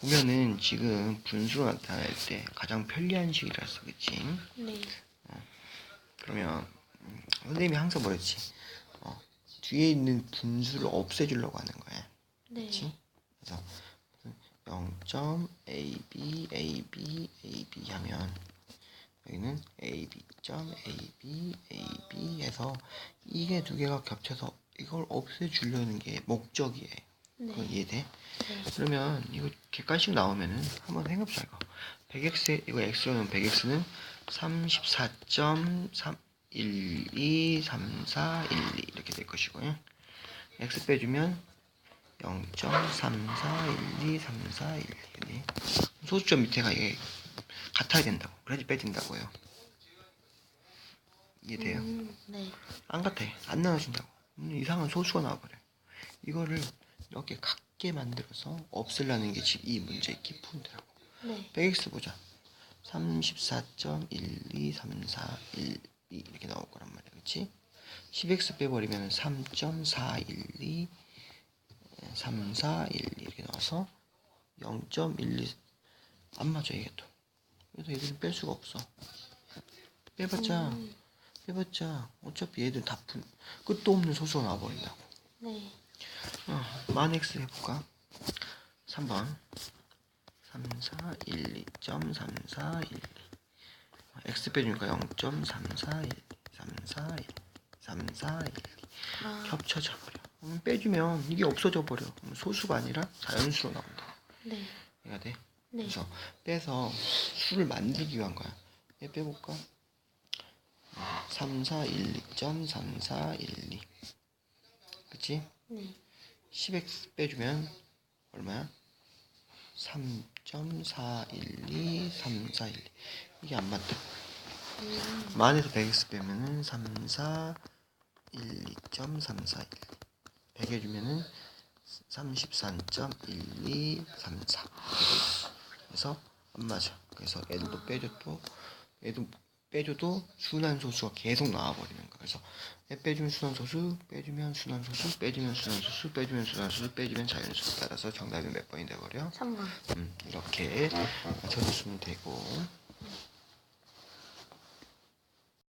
보면은 지금 분수로 나타낼 때 가장 편리한 식이라서 그치? 네. 그러면 음, 선생님이 항상 뭐랬지? 어, 뒤에 있는 분수를 없애주려고 하는 거야. 네. 그치? 그래서 0.ab, ab, ab 하면 여기는 ab.ab, ab 해서 이게 두 개가 겹쳐서 이걸 없애주려는 게 목적이에요. 그거 네. 이해돼? 네. 그러면 이거 객관식 나오면은 한번 생각해보자 이거 100x 이거 x로 넣으면 100x는 34.123412 이렇게 될 것이고요 x 빼주면 0.34123412 소수점 밑에가 이게 같아야 된다고 그래야지 빼진다고요 이해돼요? 음, 네. 안 같아. 안 나눠진다고. 음, 이상한 소수가 나와버려. 이거를 이렇게 같게 만들어서 없애려는 게 지금 이 문제의 키포인트라고. 네. 100x 보자. 34.123412 이렇게 나올 거란 말이야. 그치? 10x 빼버리면 3.412 3412 이렇게 나와서 0.12 안 맞아 이게 또. 그래서 얘들은 뺄 수가 없어. 빼봤자 음, 해봤자 어차피 얘들 다 분, 끝도 없는 소수가 나와버린다고 네. 어, 만 x 해볼까 3번 3412.3412 x 빼주니까 0.3412 3412 3412 아, 겹쳐져 버려 빼주면 이게 없어져 버려 소수가 아니라 자연수로 나온다 네. 이해가 돼?그 네. 그래서 빼서 수를 만들기 위한 거야. 얘 빼볼까? 3412.3412 그치? 네. 10x 빼주면 얼마야? 3.4123412 이게 안 맞다. 음, 만에서 100x 빼면은 3412.341 100 해주면은 33.1234 그래서 안 맞아. 그래서 애들도 빼줘도 애도 빼줘도 순환 소수가 계속 나와버리는 거야. 그래서 애 빼주면 순환소수 빼주면 순환소수 빼주면 순환소수 빼주면 순환소수 빼주면 자연수 따라서 정답이 몇 번이 돼버려 3번. 음, 이렇게 맞춰주시면 되고